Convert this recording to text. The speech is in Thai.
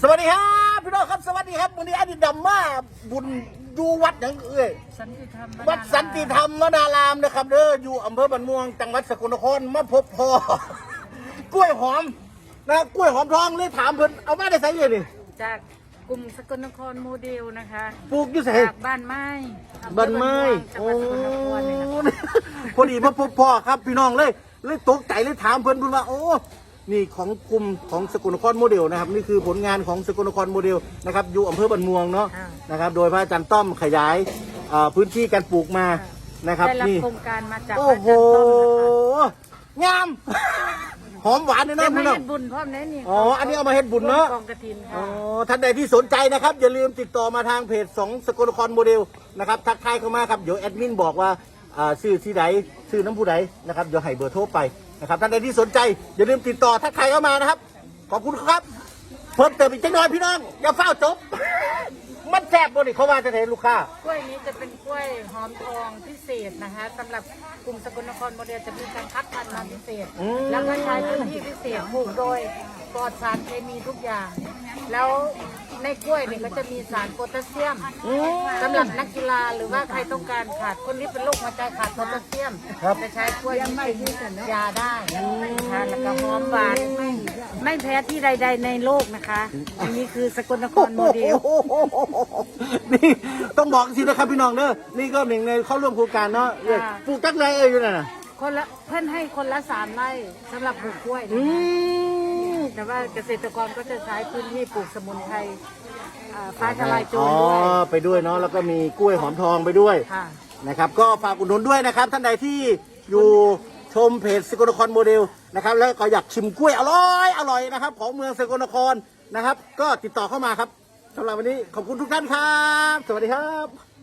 สวัสดีครับพี่น้องครับสวัสดีครับวันนี้อดีตดำมาบุญอยู่วัดหยังเอ้ยสันติธรรมวัดสันติธรรมวนารามนะครับเด้ออยู่อำเภอบันม่วงจังหวัดสกลนครมาพบพ่อ กล้วยหอมนะกล้วยหอมทองเลยถามเพิ่นเอามาได้ไสเลยนี่จากกลุ่มสกลนครโมเดลนะคะปลูกอยู่ไสจากบ้านไม้อำเภอบ้านไม้จังโอ้หวัดสกลนครเลยนะคะพอดีมาพบพ่อครับพี่น้องเลยเลยตกใจเลยถามเพิ่นเพิ่นว่าโอ้ นี่ของกลุ่มของสกลนครโมเดลนะครับ นี่คือผลงานของสกลนครโมเดลนะครับอยู่อำเภอบันม่วงเนาะนะครับ โดยพระอาจารย์ต้อมขยายเอ่อพื้นที่การปลูกมานะครับได้รับนี่โครงการมาจากโอ้พระอาโหจารย์ต้อมนะคะงาม หอมหวานเลยได้นะมาพี่น้อง เฮ็ดบุญพร้อมแน่นี่อ๋ออันนี้เอามาเฮ็ดบุญเนาะกองกระถินอ๋ค่ะ อท่านใดที่สนใจนะครับ อย่าลืมติดต่อมาทางเพจสองสกลนครโมเดลนะครับ ทักทายเข้ามาครับ เดี๋ยวแอดมินบอกว่า อ่าชื่อที่ใดชื่อน้ำผู้ใดนะครับเดี๋ยวให้เบอร์โทรไปนะครับท่านใดที่สนใจอย่าลืมติดต่อทักทายเข้ามานะครับ ขอบคุณครับ เพิ่มเติมอีกจังน้อยพี่น้อง อย่าเฝ้าจบ มันแซ่บบ่นี่เขาว่าจะเห็นลูกค้า กล้วยนี้จะเป็นกล้วยหอมทองพิเศษนะคะสำหรับกลุ่มสกลนครโมเดลจะมีการคัดพันธุ์มาพิเศษอืมแล้วก็ใช้พื้นที่พิเศษปลูกโดย ปลอดสารเคมีทุกอย่าง แล้วในกล้วยเนี่ยก็จะมีสารโพแทสเซียมอืมสำหรับนักกีฬาหรือว่าใครต้องการขาดคนที่เป็นโรคหัวใจขาดโพแทสเซียมครับจะใช้กล้วยนี้เป็นยาได้นะคะแล้วก็หอมหวานไม่ไม่แพ้ที่ใด ๆ ในโลกนะคะ อันนี้คือสกลนครโมเดล นี่ต้องบอกสินะครับพี่น้องเด้อนี่ก็หนึ่งในเข้าร่วมโครงการเนาะเอ้ยค่ะปลูกจักไรเอ้ยอยู่นั่นน่ะคนละเพื่อนให้คนละสามไร่สำหรับปลูกกล้วยอืนะคะม แต่ว่าเกษตรกรก็จะใช้พื้นที่ปลูกสมุนไพรอ่าฟ้าทลายโจอ๋รอด้วย ไปด้วยเนาะแล้วก็มีกล้วยหอมทองไปด้วยค่ะ นะครับ ก็ฝากอุดหนุนด้วยนะครับ ท่านใดที่อยู่ชมเพจสกลนครโมเดลนะครับ แล้วก็อยากชิมกล้วยอร่อยอร่อยนะครับ ของเมืองสกลนครนะครับ ก็ติดต่อเข้ามาครับสำหรับวันนี้ขอบคุณทุกท่านครับ สวัสดีครับ